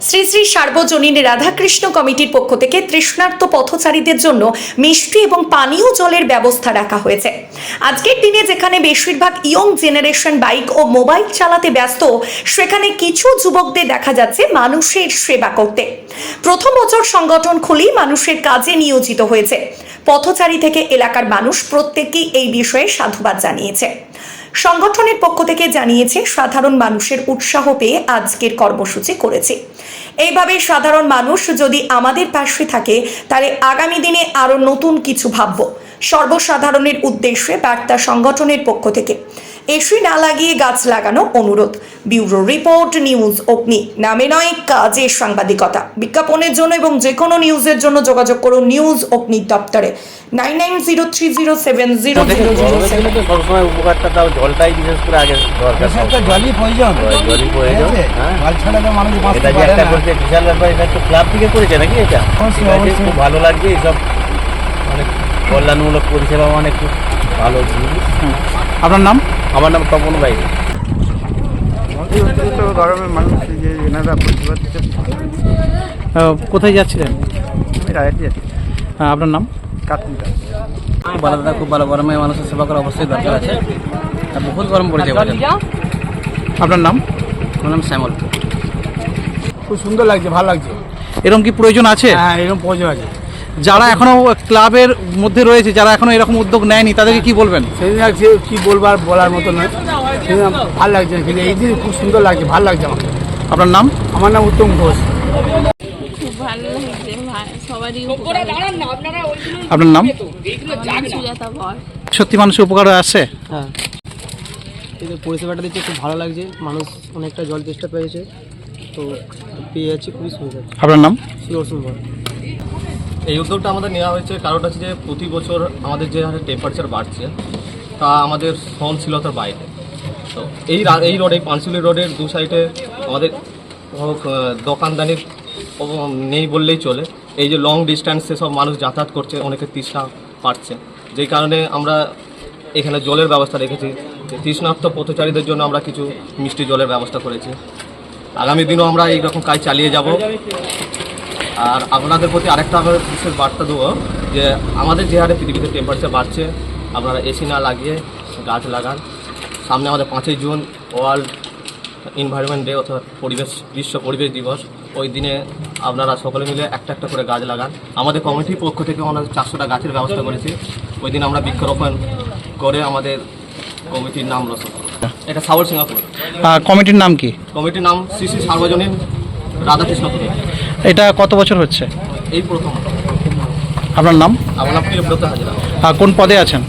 শ্রী শ্রী সার্বজনীন রাধাকৃষ্ণ কমিটির পক্ষ থেকে তৃষ্ণার্ত পথচারীদের জন্য মিষ্টি এবং পানীয় জলের ব্যবস্থা রাখা হয়েছে। আজকের দিনে যেখানে বেশিরভাগ ইয়ং জেনারেশন বাইক ও মোবাইল চালাতে ব্যস্ত, সেখানে কিছু যুবকদের দেখা যাচ্ছে মানুষের সেবা করতে। প্রথম বছর সংগঠন খুলেই মানুষের কাজে নিয়োজিত হয়েছে। পথচারী থেকে এলাকার মানুষ প্রত্যেকেই এই বিষয়ে সাধুবাদ জানিয়েছে। সংগঠনের পক্ষ থেকে জানিয়েছে, সাধারণ মানুষের উৎসাহ পেয়ে আজকের কর্মসূচি করেছে। এইভাবে সাধারণ মানুষ যদি আমাদের পাশে থাকে, তাহলে আগামী দিনে আরও নতুন কিছু ভাবব। সর্বসাধারণের উদ্দেশ্যে বার্তা সংগঠনের পক্ষ থেকে। এসি না লাগিয়ে গাছ লাগানো অনুরোধ ব্যুরো রিপোর্ট নিউজ অগ্নি নামে নয় কাজের সাংবাদিকতা বিজ্ঞাপনের জন্য এবং যে কোনো নিউজের জন্য যোগাযোগ করুন নিউজ অগ্নি দপ্তরে nine nine zero three zero seven zero সবসময় উপকারটা তাও জলটাই বিশেষ করে আগে দরকার জলই প্রয়োজন জলই প্রয়োজন? হ্যাঁ। জল ছাড়া মানুষ এটা যে একটা। করছে বিশাল ব্যাপার এটা তো ক্লাব থেকে করেছে নাকি এটা। খুব ভালো লাগছে এইসব অনেক কল্যাণমূলক পরিষেবা অনেক খুব ভালো আপনার নাম? আমার নাম তপন ভাই। তো গরমে মানুষ যে এনারা কোথায় যাচ্ছিলেন? আমি রায়টি যাচ্ছি আপনার নাম? খুব ভালো দাদা খুব ভালো গরমে মানুষের সেবা করা অবশ্যই দরকার আছে। বহুত গরম পড়েছে। আপনার নাম? আমার নাম শ্যামল। খুব সুন্দর লাগছে ভালো লাগছে। এরকম কি প্রয়োজন আছে? হ্যাঁ এরকম প্রয়োজন আছে। যারা এখনও ক্লাবের মধ্যে রয়েছে যারা এখনও এরকম উদ্যোগ নেয়নি তাদেরকে কি বলবেন? সেদিন লাগছে কি বলবার বলার মতো নয়। সেদিন ভালো লাগছে কিন্তু এই দিন খুব সুন্দর লাগছে ভালো লাগছে আমার। আপনার নাম? আমার নাম উত্তম ঘোষ। ভালো লাগছে সবারই আপনার নাম? সত্যি মানুষের উপকার আসছে? হ্যাঁ। এই যে পরিষেবাটা দিচ্ছে খুব ভালো লাগছে। মানুষ অনেকটা জল চেষ্টা পেয়েছে। তো পেয়ে যাচ্ছে খুবই সুবিধা আপনার নাম? সুদর্শন এই উদ্যোগটা আমাদের নেওয়া হয়েছে। কারণটা হচ্ছে যে প্রতি বছর আমাদের যে হারে টেম্পারেচার বাড়ছে, তা আমাদের সহনশীলতার বাইরে। তো এই এই রোডে পানশুলি রোডের দু সাইডে আমাদের দোকানদানির নেই বললেই চলে। এই যে লং ডিস্ট্যান্সে সব মানুষ যাতায়াত করছে, অনেকে তৃষ্ণা পাচ্ছে। যেই কারণে আমরা এখানে জলের ব্যবস্থা রেখেছি। যে তৃষ্ণার্ত পথচারীদের জন্য আমরা কিছু মিষ্টি জলের ব্যবস্থা করেছি। আগামী দিনও আমরা এইরকম কাজ চালিয়ে যাব। আর আপনাদের প্রতি আরেকটা আমরা বিশেষ বার্তা দেবো যে আমাদের যে হারে পৃথিবীতে টেম্পারেচার বাড়ছে আপনারা এসি না লাগিয়ে গাছ লাগান। সামনে আমাদের পাঁচই জুন ওয়ার্ল্ড এনভায়রনমেন্ট ডে অর্থাৎ পরিবেশ বিশ্ব পরিবেশ দিবস। ওই দিনে আপনারা সকলে মিলে একটা একটা করে গাছ লাগান। আমাদের কমিটির পক্ষ থেকে আমরা চারশোটা গাছের ব্যবস্থা করেছি। ওই দিন আমরা বৃক্ষরোপণ করে আমাদের কমিটির নাম রোশন করব। এটা সাগর সিঙ্গাপুর কমিটির নাম কি? কমিটির নাম শ্রী শ্রী সার্বজনীন রাধাকৃষ্ণপুর এটা কত বছর হচ্ছে? এই প্রথম আপনার নাম? আমার নাম কোন পদে আছেন?